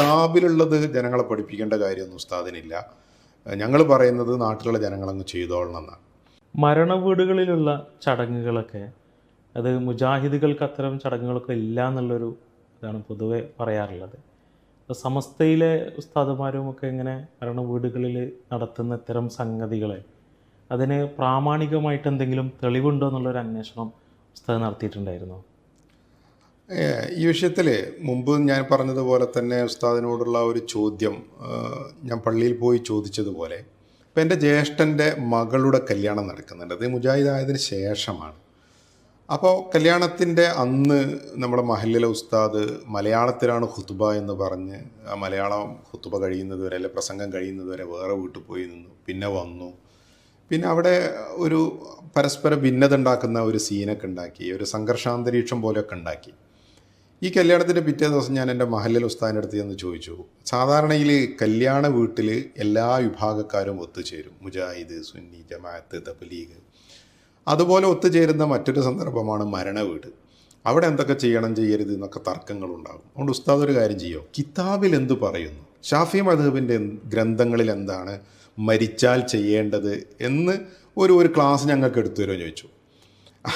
കിതാബിലുള്ളത് ജനങ്ങളെ പഠിപ്പിക്കേണ്ട കാര്യമൊന്നും ഉസ്താദിനില്ല. ഞങ്ങൾ പറയുന്നത് നാട്ടിലുള്ള ജനങ്ങളങ്ങ് ചെയ്തോളണം എന്നാണ് മരണ വീടുകളിലുള്ള ചടങ്ങുകളൊക്കെ അത് മുജാഹിദുകൾക്ക് അത്തരം ചടങ്ങുകളൊക്കെ ഇല്ല എന്നുള്ളൊരു ഇതാണ് പൊതുവെ പറയാറുള്ളത്. സമസ്തയിലെ ഉസ്താദുമാരും ഒക്കെ ഇങ്ങനെ മരണ വീടുകളിൽ നടത്തുന്ന ഇത്തരം സംഗതികളെ അതിന് പ്രാമാണികമായിട്ട് എന്തെങ്കിലും തെളിവുണ്ടോ എന്നുള്ളൊരു അന്വേഷണം ഉസ്താദ് നടത്തിയിട്ടുണ്ടായിരുന്നു? ഈ വിഷയത്തിൽ മുമ്പ് ഞാൻ പറഞ്ഞതുപോലെ തന്നെ ഉസ്താദിനോടുള്ള ഒരു ചോദ്യം ഞാൻ പള്ളിയിൽ പോയി ചോദിച്ചതുപോലെ ഇപ്പം എന്റെ ജ്യേഷ്ഠന്റെ മകളുടെ കല്യാണം നടക്കുന്നുണ്ട്. അത് മുജാഹിദ് ആയതിന് ശേഷമാണ്. അപ്പോൾ കല്യാണത്തിന്റെ അന്ന് നമ്മുടെ മഹല്ലിലെ ഉസ്താദ് മലയാളത്തിലാണ് ഹുത്തുബ എന്ന് പറഞ്ഞ് മലയാളം ഹുത്തുബ കഴിയുന്നത് വരെ അല്ലെ പ്രസംഗം കഴിയുന്നത് വരെ വേറെ വീട്ടിൽ പോയി നിന്നു. പിന്നെ വന്നു. പിന്നെ അവിടെ ഒരു പരസ്പര ഭിന്നത ഉണ്ടാക്കുന്ന ഒരു സീനൊക്കെ ഉണ്ടാക്കി ഒരു സംഘർഷാന്തരീക്ഷം പോലെയൊക്കെ ഉണ്ടാക്കി. ഈ കല്യാണത്തിന്റെ പിറ്റേ ദിവസം ഞാൻ എന്റെ മഹല്ലിൽ ഉസ്താദിന്റെ അടുത്ത് ചെന്ന് ചോദിച്ചു. സാധാരണയിൽ കല്യാണ വീട്ടിൽ എല്ലാ വിഭാഗക്കാരും ഒത്തുചേരും. മുജാഹിദ് സുന്നി ജമാഅത്ത് തബ്ലീഗ്. അതുപോലെ ഒത്തുചേരുന്ന മറ്റൊരു സന്ദർഭമാണ് മരണ വീട് അവിടെ എന്തൊക്കെ ചെയ്യണം ചെയ്യരുത് എന്നൊക്കെ തർക്കങ്ങളുണ്ടാകും. അതുകൊണ്ട് ഉസ്താദ് ഒരു കാര്യം ചെയ്യോ? കിതാബിൽ എന്ത് പറയുന്നു? ഷാഫി മധുബിന്റെ ഗ്രന്ഥങ്ങളിൽ എന്താണ് മരിച്ചാൽ ചെയ്യേണ്ടത് എന്ന് ഒരു ഒരു ക്ലാസ് ഞങ്ങൾക്ക് എടുത്തു തരുമോ ചോദിച്ചു.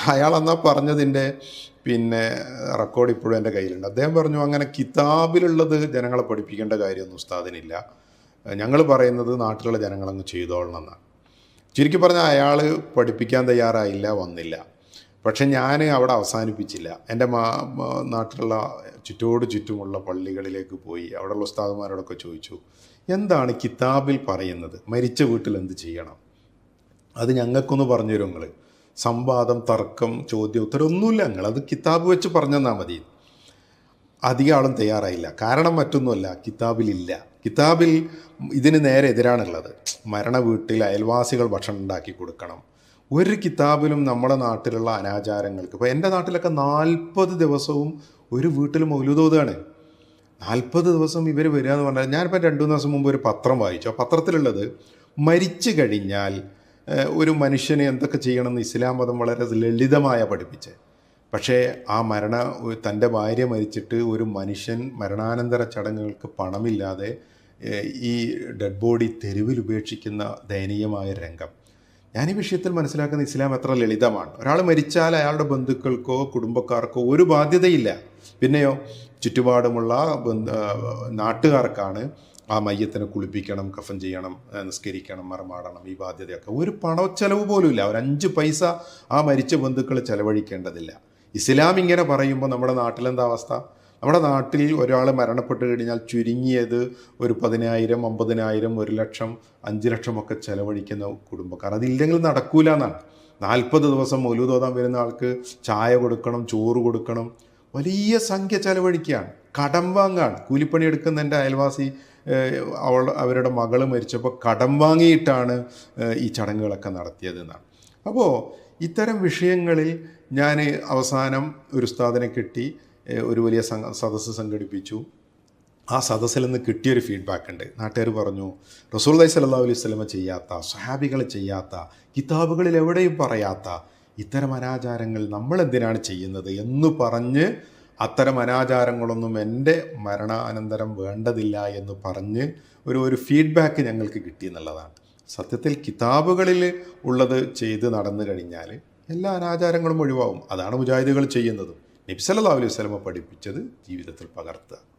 അയാൾ എന്നാ പറഞ്ഞതിന്റെ പിന്നെ റെക്കോർഡ് ഇപ്പോഴും എന്റെ കയ്യിലുണ്ട്. അദ്ദേഹം പറഞ്ഞു അങ്ങനെ കിതാബിലുള്ളത് ജനങ്ങളെ പഠിപ്പിക്കേണ്ട കാര്യമൊന്നും ഉസ്താദിനില്ല. ഞങ്ങൾ പറയുന്നത് നാട്ടിലുള്ള ജനങ്ങളങ്ങ് ചെയ്തോളണം എന്നാണ് ചുരുക്കി പറഞ്ഞാൽ അയാൾ പഠിപ്പിക്കാൻ തയ്യാറായില്ല വന്നില്ല. പക്ഷെ ഞാൻ അവിടെ അവസാനിപ്പിച്ചില്ല. എന്റെ മാ- നാട്ടിലുള്ള ചുറ്റോട് ചുറ്റുമുള്ള പള്ളികളിലേക്ക് പോയി അവിടെയുള്ള ഉസ്താദുമാരോടൊക്കെ ചോദിച്ചു എന്താണ് കിതാബിൽ പറയുന്നത്? മരിച്ച വീട്ടിൽ എന്ത് ചെയ്യണം? അത് ഞങ്ങൾക്കൊന്ന് പറഞ്ഞു തരും നിങ്ങൾ സംവാദം തർക്കം ചോദ്യം ഉത്തരം ഒന്നുമില്ല. അത് കിതാബ് വെച്ച് പറഞ്ഞെന്നാൽ മതി. അധികം ആളും തയ്യാറായില്ല. കാരണം മറ്റൊന്നുമല്ല കിതാബിലില്ല. കിതാബിൽ ഇതിന് നേരെ എതിരാണുള്ളത്. മരണ വീട്ടിൽ അയൽവാസികൾ ഭക്ഷണം ഉണ്ടാക്കി കൊടുക്കണം. ഒരു കിതാബിലും നമ്മുടെ നാട്ടിലുള്ള അനാചാരങ്ങൾക്ക് ഇപ്പോൾ എന്റെ നാട്ടിലൊക്കെ നാൽപ്പത് ദിവസവും ഒരു വീട്ടിൽ മൗലൂദോതാണ് നാൽപ്പത് ദിവസം ഇവർ വരിക എന്ന് പറഞ്ഞാൽ ഞാനിപ്പോൾ രണ്ടു ദിവസം മുമ്പ് ഒരു പത്രം വായിച്ചു. ആ പത്രത്തിലുള്ളത് മരിച്ചു കഴിഞ്ഞാൽ ഒരു മനുഷ്യന് എന്തൊക്കെ ചെയ്യണമെന്ന് ഇസ്ലാം മതം വളരെ ലളിതമായ പഠിപ്പിച്ച്. പക്ഷേ ആ മരണ തന്റെ ഭാര്യ മരിച്ചിട്ട് ഒരു മനുഷ്യൻ മരണാനന്തര ചടങ്ങുകൾക്ക് പണമില്ലാതെ ഈ ഡെഡ് ബോഡി തെരുവിൽ ഉപേക്ഷിക്കുന്ന ദയനീയമായ രംഗം. ഞാൻ ഈ വിഷയത്തിൽ മനസ്സിലാക്കുന്ന ഇസ്ലാം എത്ര ലളിതമാണ്. ഒരാൾ മരിച്ചാൽ അയാളുടെ ബന്ധുക്കൾക്കോ കുടുംബക്കാർക്കോ ഒരു ബാധ്യതയില്ല. പിന്നെയോ ചുറ്റുപാടുമുള്ള നാട്ടുകാർക്കാണ് ആ മയ്യത്തിനെ കുളിപ്പിക്കണം കഫൻ ചെയ്യണം നിസ്കരിക്കണം മറമാടണം ഈ ബാധ്യതയൊക്കെ. ഒരു പണച്ചെലവ് പോലും ഇല്ല ഒരു അഞ്ച് പൈസ ആ മരിച്ച ബന്ധുക്കൾ ചെലവഴിക്കേണ്ടതില്ല. ഇസ്ലാം ഇങ്ങനെ പറയുമ്പോൾ നമ്മുടെ നാട്ടിലെന്താ അവസ്ഥ? നമ്മുടെ നാട്ടിൽ ഒരാൾ മരണപ്പെട്ട് കഴിഞ്ഞാൽ ചുരുങ്ങിയത് ഒരു പതിനായിരം അമ്പതിനായിരം ഒരു ലക്ഷം അഞ്ച് ലക്ഷമൊക്കെ ചെലവഴിക്കുന്ന കുടുംബക്കാർ. അതില്ലെങ്കിൽ നടക്കൂല എന്നാണ്. നാൽപ്പത് ദിവസം മൗലൂദോതാൻ വരുന്ന ആൾക്ക് ചായ കൊടുക്കണം ചോറ് കൊടുക്കണം. വലിയ സംഖ്യ ചെലവഴിക്കുകയാണ്. കടം വാങ്ങാണ്. കൂലിപ്പണി എടുക്കുന്ന എന്റെ അയൽവാസി അവൾ അവരുടെ മകൾ മരിച്ചപ്പോൾ കടം വാങ്ങിയിട്ടാണ് ഈ ചടങ്ങുകളൊക്കെ നടത്തിയതെന്നാണ് അപ്പോൾ ഇത്തരം വിഷയങ്ങളിൽ ഞാൻ അവസാനം ഒരു ഉസ്താദിനെ കിട്ടി ഒരു വലിയ സദസ്സ് സംഘടിപ്പിച്ചു. ആ സദസ്സിൽ നിന്ന് കിട്ടിയൊരു ഫീഡ്ബാക്ക് ഉണ്ട്. നാട്ടുകാർ പറഞ്ഞു റസൂൽ അലൈഹി സ്വല്ലാ അലൈഹി സ്വലമ ചെയ്യാത്ത സഹാബികൾ ചെയ്യാത്ത കിതാബുകളിൽ എവിടെയും പറയാത്ത ഇത്തരം അനാചാരങ്ങൾ നമ്മൾ എന്തിനാണ് ചെയ്യുന്നത്? എന്ന് പറഞ്ഞ് അത്തരം അനാചാരങ്ങളൊന്നും എന്റെ മരണാനന്തരം വേണ്ടതില്ല എന്ന് പറഞ്ഞ് ഒരു ഒരു ഫീഡ്ബാക്ക് ഞങ്ങൾക്ക് കിട്ടി എന്നുള്ളതാണ്. സത്യത്തിൽ കിതാബുകളിൽ ഉള്ളത് ചെയ്ത് നടന്നു കഴിഞ്ഞാൽ എല്ലാ അനാചാരങ്ങളും ഒഴിവാകും. അതാണ് മുജാഹിദുകൾ ചെയ്യുന്നതും. നബ്സല്ലാ അലൈഹി സ്വലമ പഠിപ്പിച്ചത് ജീവിതത്തിൽ പകർത്തുക.